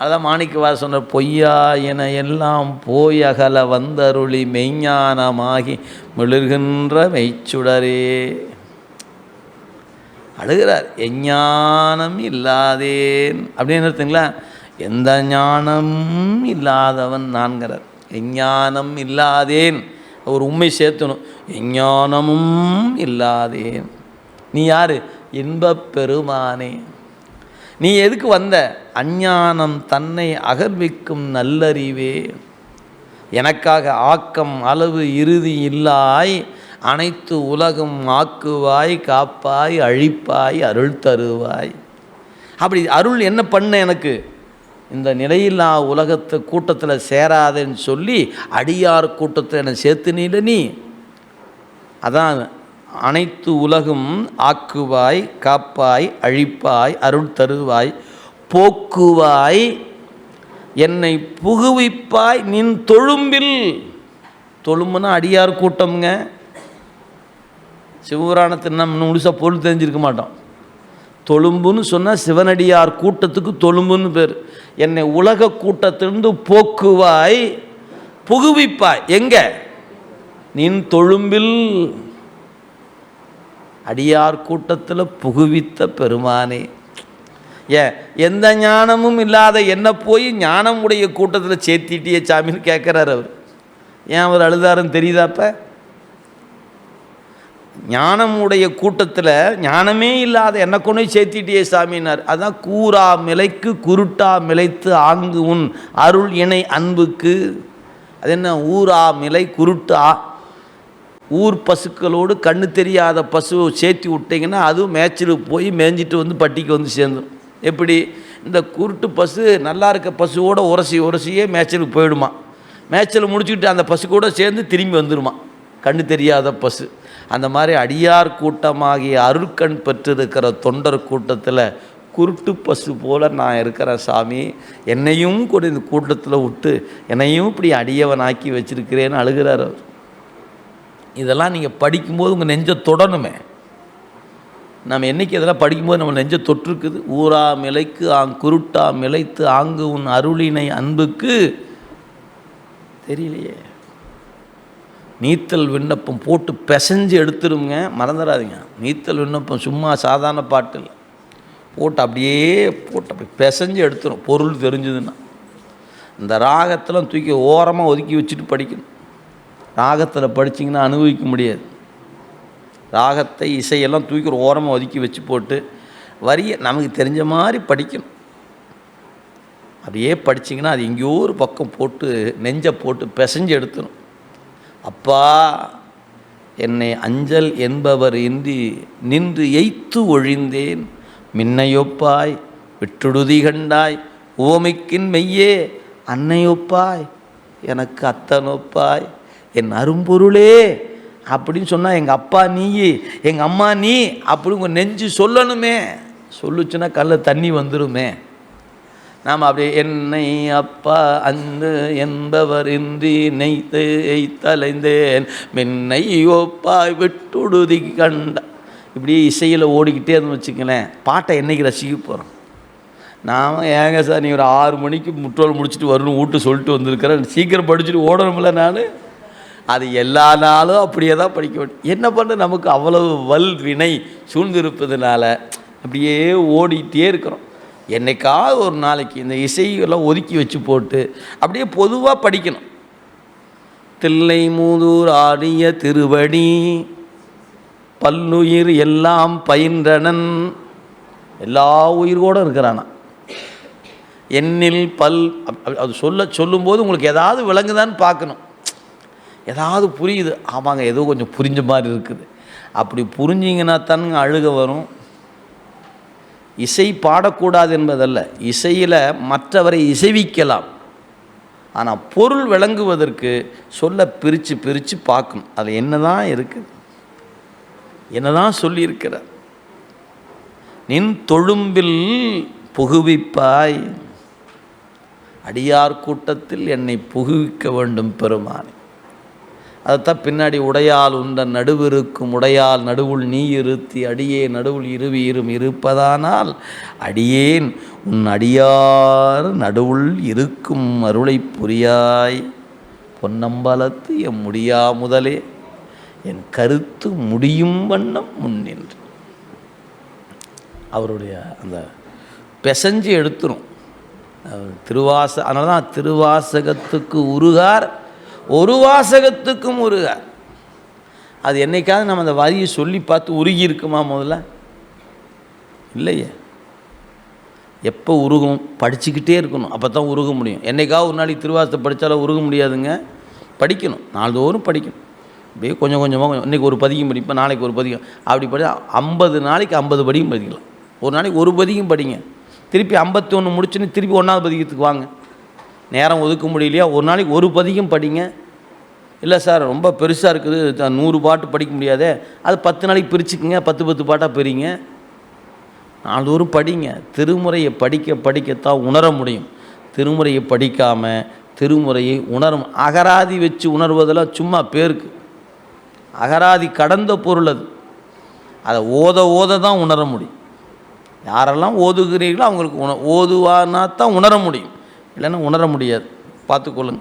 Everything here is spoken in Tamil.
அதான் மாணிக்கவா சொன்ன பொய்யா என எல்லாம் போய் அகல வந்தருளி மெய்ஞானமாகி மிளர்கின்ற மெய்ச்சுடரே. அழுகிறார். எஞ்ஞானம் இல்லாதேன். அப்படின்னு இருக்குங்களா எந்த ஞானமும் இல்லாதவன் நான்கிறார். எஞ்ஞானம் இல்லாதேன். ஒரு உண்மை சேர்த்தணும். எஞ்ஞானமும் இல்லாதேன். நீ யார்? இன்பப் பெருமானே. நீ எதுக்கு வந்த? அஞ்ஞானம் தன்னை அகர்விக்கும் நல்லறிவே. எனக்காக ஆக்கம் அளவு இறுதி இல்லாய் அனைத்து உலகம் ஆக்குவாய் காப்பாய் அழிப்பாய் அருள் தருவாய். அப்படி அருள் என்ன பண்ண எனக்கு? இந்த நிலையில்லா உலகத்து கூட்டத்தில் சேராதேன்னு சொல்லி அடியார் கூட்டத்தில் என்னை சேர்த்து நீல நீ. அதான் அனைத்து உலகும் ஆக்குவாய் காப்பாய் அழிப்பாய் அருள் தருவாய் போக்குவாய் என்னை புகுவிப்பாய் நின் தொழும்பில். தொழும்புனா அடியார் கூட்டம்ங்க. சிவபுராணத்தை நம்ம முழுசாக பொருள் தெரிஞ்சிருக்க மாட்டோம். தொழும்புன்னு சொன்னால் சிவனடியார் கூட்டத்துக்கு தொழும்புன்னு பேர். என்னை உலக கூட்டத்திலிருந்து போக்குவாய் புகுவிப்பாய். எங்க? நின் தொழும்பில். அடியார் கூட்டத்தில் புகுவித்த பெருமானே. ஏன் எந்த ஞானமும் இல்லாத என்ன போய் ஞானம் உடைய கூட்டத்தில் சேர்த்திட்டிய சாமின்னு கேட்குறாரு அவர். ஏன் அவர் அழுதாருன்னு தெரியுதாப்ப ஞானம் உடைய கூட்டத்தில் ஞானமே இல்லாத என்ன கொண்டு சேர்த்திட்டியே சாமினார் அதான் கூரா மிலைக்கு குருட்டா மிளைத்து ஆங்கு உன் அருள் இணை அன்புக்கு. அது என்ன? ஊரா மிலை குருட்டா ஊர் பசுக்களோடு கண்ணு தெரியாத பசுவை சேர்த்தி விட்டிங்கன்னா அதுவும் மேய்ச்சலுக்கு போய் மேய்ஞ்சிட்டு வந்து பட்டிக்கு வந்து சேர்ந்துடும் எப்படி? இந்த குருட்டு பசு நல்லா இருக்க பசுவோட உரசி உரசியே மேய்ச்சலுக்கு போயிடுமா. மேய்ச்சல் முடிச்சுக்கிட்டு அந்த பசு கூட சேர்ந்து திரும்பி வந்துடுமா கண்ணு தெரியாத பசு. அந்த மாதிரி அடியார் கூட்டமாகிய அருட்கண் பெற்றிருக்கிற தொண்டர் கூட்டத்தில் குருட்டு பசு போல் நான் இருக்கிறேன் சாமி. என்னையும் கூட இந்த கூட்டத்தில் விட்டு என்னையும் இப்படி அடியவனாக்கி வச்சிருக்கிறேன்னு அழுகிறார் அவர். இதெல்லாம் நீங்கள் படிக்கும்போது உங்கள் நெஞ்சை தொடணுமே. நம்ம என்னைக்கு இதெல்லாம் படிக்கும்போது நம்ம நெஞ்சை தொற்றுக்குது ஊரா மிளைக்கு ஆங் குருட்டா மிளைத்து ஆங்கு உன் அருளினை அன்புக்கு. தெரியலையே. நீத்தல் விண்ணப்பம் போட்டு பிசைஞ்சு எடுத்துருங்க மறந்துடாதீங்க நீத்தல் விண்ணப்பம் சும்மா சாதாரண பாட்டு இல்லை. போட்டு அப்படியே போட்டு அப்படி பிசைஞ்சு எடுத்துரும். பொருள் தெரிஞ்சதுன்னா. இந்த ராகத்தெல்லாம் தூக்கி ஓரமாக ஒதுக்கி வச்சுட்டு படிக்கணும். ராகத்தில் படிச்சிங்கன்னா அனுபவிக்க முடியாது. ராகத்தை இசையெல்லாம் தூக்கி ஒரு ஓரமாக ஒதுக்கி வச்சு போட்டு வரியை நமக்கு தெரிஞ்ச மாதிரி படிக்கணும். அப்படியே படிச்சிங்கன்னா அது எங்கேயோ ஒரு பக்கம் போட்டு நெஞ்சை போட்டு பிசைஞ்சு எடுத்துடும் அப்பா என்னை அஞ்சல் என்பவர் இன்றி நின்று எய்த்து ஒழிந்தேன். மின்னையொப்பாய் விட்டுடுதி கண்டாய் ஓமைக்கின் மெய்யே அன்னையொப்பாய் எனக்கு அத்தனொப்பாய். என் அரும்பொருளே அப்படின்னு சொன்னால் எங்கள் அப்பா நீ எங்கள் அம்மா நீ அப்படி உங்கள் நெஞ்சு சொல்லணுமே. சொல்லுச்சுன்னா கல்ல தண்ணி வந்துருமே. நாம் அப்படி என்னை அப்பா அன்று என்பவர் இன்றி நெய்த்து எய்த்தலைந்தேன் மென்னை ஒப்பாய் விட்டுடுதி கண்ட. இப்படி இசையில் ஓடிக்கிட்டே இருந்து வச்சுக்கலேன் பாட்டை என்னைக்கு ரசிக்க போகிறோம் நாம் ஏங்க சார் நீ ஒரு ஆறு மணிக்கு முற்றோல் முடிச்சுட்டு வரணும் வீட்டு சொல்லிட்டு வந்திருக்கிறேன் சீக்கிரம் படிச்சுட்டு ஓடணும்ல நான்? அது எல்லா நாளும் அப்படியே தான் படிக்க வேண்டும் என்ன பண்ண நமக்கு அவ்வளவு வல் வினை சூழ்ந்திருப்பதுனால அப்படியே ஓடிட்டே இருக்கிறோம். என்னைக்காவது ஒரு நாளைக்கு இந்த இசையெல்லாம் ஒதுக்கி வச்சு போட்டு அப்படியே பொதுவாக படிக்கணும். தில்லை மூதூர் ஆடிய திருவடி பல்லுயிர் எல்லாம் பயின்றனன். எல்லா உயிர்கூட இருக்கிறானா? எண்ணில் பல் அது சொல்ல சொல்லும்போது உங்களுக்கு ஏதாவது விளங்குதான்னு பார்க்கணும். ஏதாவது புரியுது. ஆமாங்க ஏதோ கொஞ்சம் புரிஞ்ச மாதிரி இருக்குது. அப்படி புரிஞ்சிங்கன்னா தானுங்க அழுக வரும். இசை பாடக்கூடாது என்பதல்ல. இசையில் மற்றவரை இசைவிக்கலாம். ஆனால் பொருள் விளங்குவதற்கு சொல்ல பிரித்து பிரித்து பார்க்கணும். அது என்னதான் இருக்குது? என்னதான் சொல்லியிருக்கிறார்? நின் தொழும்பில் புகுவிப்பாய். அடியார் கூட்டத்தில் என்னை புகுவிக்க வேண்டும் பெருமானே. அதைத்தான் பின்னாடி உடையால் உண்ட நடுவிருக்கும் உடையால் நடுவுள் நீ இருத்தி அடியே நடுவுள் இருவி இரும். இருப்பதானால் அடியேன் உன் அடியார் நடுவுள் இருக்கும் அருளை புரியாய். பொன்னம்பலத்து எம் முடியா முதலே என் கருத்து முடியும் வண்ணம் முன்னின்று அவருடைய அந்த பெசஞ்சு எடுத்துரும். திருவாச அதனால தான் திருவாசகத்துக்கு உருகார். ஒரு வாசகத்துக்கும் உருக. அது என்னைக்காவது நம்ம அந்த வரியை சொல்லி பார்த்து உருகி இருக்குமா முதல்ல? இல்லையே. எப்போ உருகும்? படிச்சுக்கிட்டே இருக்கணும். அப்போ தான் உருக முடியும். என்னைக்காவது ஒரு நாளைக்கு திருவாசத்தை படித்தாலும் உருக முடியாதுங்க. படிக்கணும். நாள்தோறும் படிக்கணும். அப்படியே கொஞ்சம் கொஞ்சமாக கொஞ்சம். இன்றைக்கி ஒரு பதிகம் படிப்பேன் நாளைக்கு ஒரு பதிகம். அப்படி படி ஐம்பது நாளைக்கு ஐம்பது பதிகம் படிக்கலாம். ஒரு நாளைக்கு ஒரு பதிகம் படிங்க. திருப்பி ஐம்பத்தி ஒன்று முடிச்சுன்னு திருப்பி ஒன்றாவது பதிகத்துக்கு வாங்க. நேரம் ஒதுக்க முடியலையா? ஒரு நாளைக்கு ஒரு பதிகம் படிங்க. இல்லை சார் ரொம்ப பெருசாக இருக்குது. நூறு பாட்டு படிக்க முடியாதே. அது பத்து நாளைக்கு பிரிச்சுக்குங்க. பத்து பத்து பாட்டாக பிரிங்க. நாள்தோறும் படிங்க. திருமுறையை படிக்க படிக்கத்தான் உணர முடியும். திருமுறையை படிக்காமல் திருமுறையை உணரும். அகராதி வச்சு உணர்வதெல்லாம் சும்மா பேருக்கு. அகராதி கடந்த பொருள் அது. அதை ஓத ஓத தான் உணர முடியும். யாரெல்லாம் ஓதுகிறீர்களோ அவங்களுக்கு உண ஓதுவானா தான் உணர முடியும். இல்லைன்னா உணர முடியாது. பார்த்துக்கொள்ளுங்க.